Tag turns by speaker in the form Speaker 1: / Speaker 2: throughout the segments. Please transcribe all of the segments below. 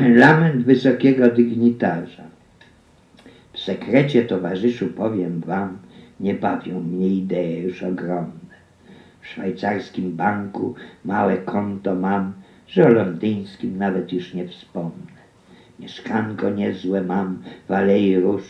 Speaker 1: Lament wysokiego dygnitarza. W sekrecie, towarzyszu, powiem wam, nie bawią mnie idee już ogromne. W szwajcarskim banku małe konto mam, że o londyńskim nawet już nie wspomnę. Mieszkanko niezłe mam w Alei Róż,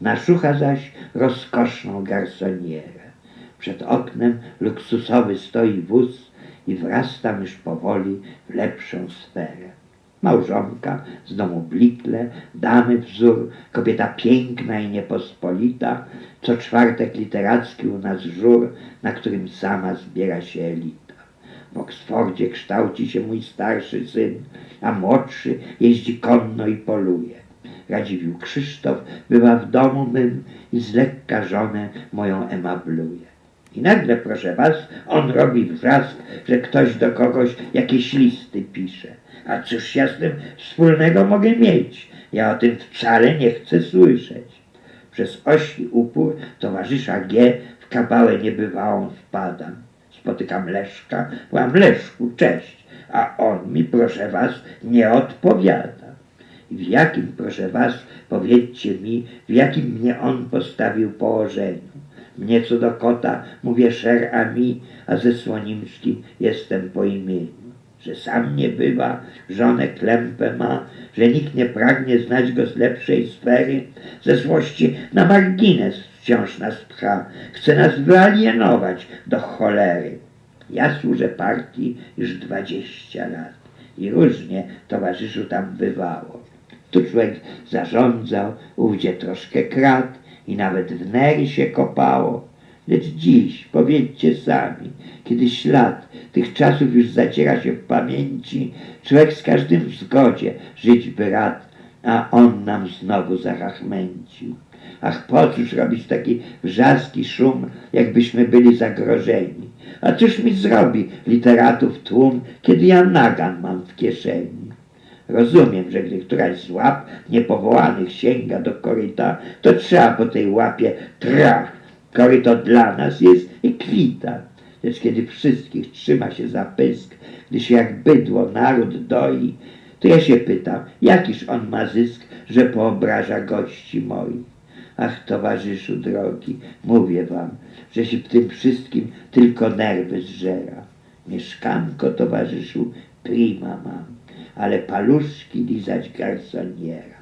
Speaker 1: na szucha zaś rozkoszną garsonierę. Przed oknem luksusowy stoi wóz i wrastam już powoli w lepszą sferę. Małżonka z domu Blikle, damy wzór, kobieta piękna i niepospolita, co czwartek literacki u nas żur, na którym sama zbiera się elita. W Oksfordzie kształci się mój starszy syn, a młodszy jeździ konno i poluje. Radziwił Krzysztof bywa w domu mym i z lekka żonę moją emabluje. I nagle, proszę was, on robi wrzask, że ktoś do kogoś jakieś listy pisze. A cóż ja z tym wspólnego mogę mieć? Ja o tym wcale nie chcę słyszeć. Przez ośli upór towarzysza G w kabałę niebywałą wpadam. Spotykam Leszka, łam Leszku, cześć, a on mi, proszę was, nie odpowiada. I w jakim, proszę was, powiedzcie mi, w jakim mnie on postawił położeniu. Mnie co do kota mówię szer ami, a ze Słonimski jestem po imieniu. Że sam nie bywa, żonę klępę ma, że nikt nie pragnie znać go z lepszej sfery, ze złości na margines wciąż nas pcha, chce nas wyalienować do cholery. Ja służę partii już dwadzieścia lat i różnie towarzyszu tam bywało. Tu człowiek zarządzał, ówdzie troszkę krat i nawet w nery się kopało. Lecz dziś, powiedzcie sami, kiedy ślad tych czasów już zaciera się w pamięci, człowiek z każdym w zgodzie żyć by rad, a on nam znowu zarachmęcił. Ach, po cóż robić taki wrzaski szum, jakbyśmy byli zagrożeni? A cóż mi zrobi literatów tłum, kiedy ja nagan mam w kieszeni? Rozumiem, że gdy któraś z łap niepowołanych sięga do koryta, to trzeba po tej łapie trach. Koryto dla nas jest i kwita. Lecz kiedy wszystkich trzyma się za pysk, gdy się jak bydło naród doi, to ja się pytam, jakiż on ma zysk, że poobraża gości moich. Ach, towarzyszu drogi, mówię wam, że się w tym wszystkim tylko nerwy zżera. Mieszkanko, towarzyszu, prima mam, ale paluszki lizać garsoniera.